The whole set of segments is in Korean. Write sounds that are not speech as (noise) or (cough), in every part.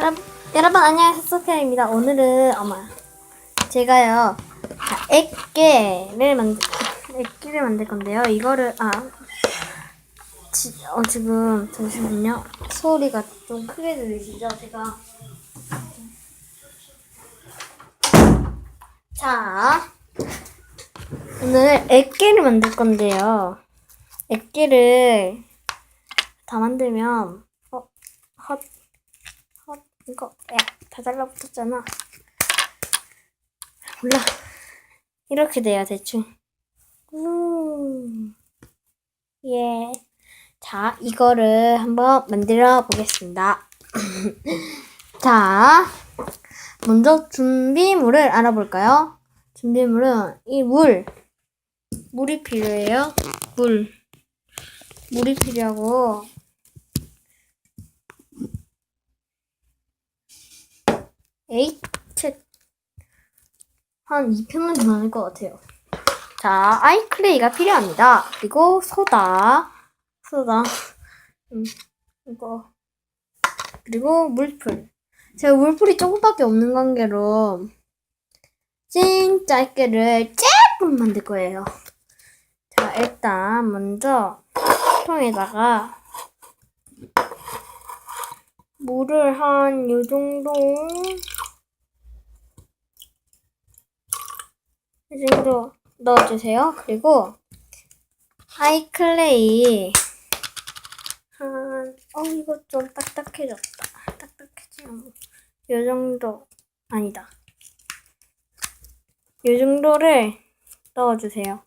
여러분, 여러분 안녕하세요 소피아입니다. 오늘은 어머 제가요 자, 액계를 만들 액기를 만들 건데요. 이거를 아 지, 어, 지금 잠시만요. 소리가 좀 크게 들리시죠? 제가 자 오늘 액계를 만들 건데요. 액계를 다 만들면 어 헛. 헛 이거 야다 달라붙었잖아. 몰라. 이렇게 돼요 대충. 예. 자 이거를 한번 만들어 보겠습니다. (laughs) 자 먼저 준비물을 알아볼까요? 준비물은 이 물. 물이 필요해요? 물. 물이 필요하고 쳇. 한 2편은 더 많을 것 같아요. 자, 아이클레이가 필요합니다. 그리고 소다, 소다, 음, 이거. 그리고 물풀. 제가 물풀이 조금밖에 없는 관계로 진짜 액계를 조금 만들 거예요. 자, 일단 먼저 통에다가 물을 한 요 정도 이 정도 넣어주세요. 그리고 아이클레이 한, 어, 이거 좀 딱딱해졌다. 딱딱해지면 요 정도, 아니다. 요 정도를 넣어주세요.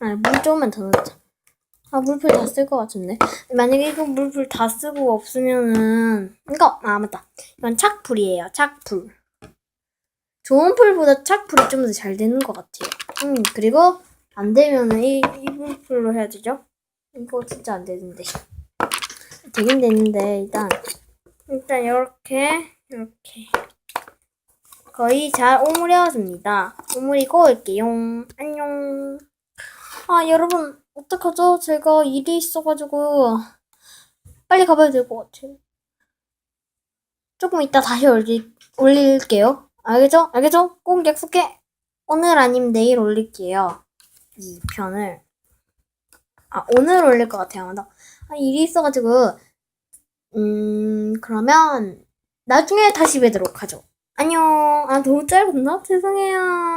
아, 물 조금만 더 넣자. 아, 물풀 다 쓸 것 같은데. 만약에 이거 물풀 다 쓰고 없으면은, 이거, 아, 맞다. 이건 착풀이에요, 착풀. 좋은 풀보다 착풀이 좀 더 잘 되는 것 같아요. 음, 그리고 안 되면은 이, 이 물풀로 해야 되죠? 이거 진짜 안 되는데. 되긴 되는데, 일단. 일단, 이렇게, 이렇게. 거의 잘 오므려집니다. 오므리고 올게요. 안녕. 아, 여러분, 어떡하죠? 제가 일이 있어가지고, 빨리 가봐야 될 것 같아요. 조금 이따 다시 올리, 올릴게요. 알겠죠? 알겠죠? 꼭 약속해! 오늘 아니면 내일 올릴게요. 이 편을. 아, 오늘 올릴 것 같아요. 아마도. 아, 일이 있어가지고, 음, 그러면, 나중에 다시 뵈도록 하죠. 안녕. 아, 너무 짧았나? 죄송해요.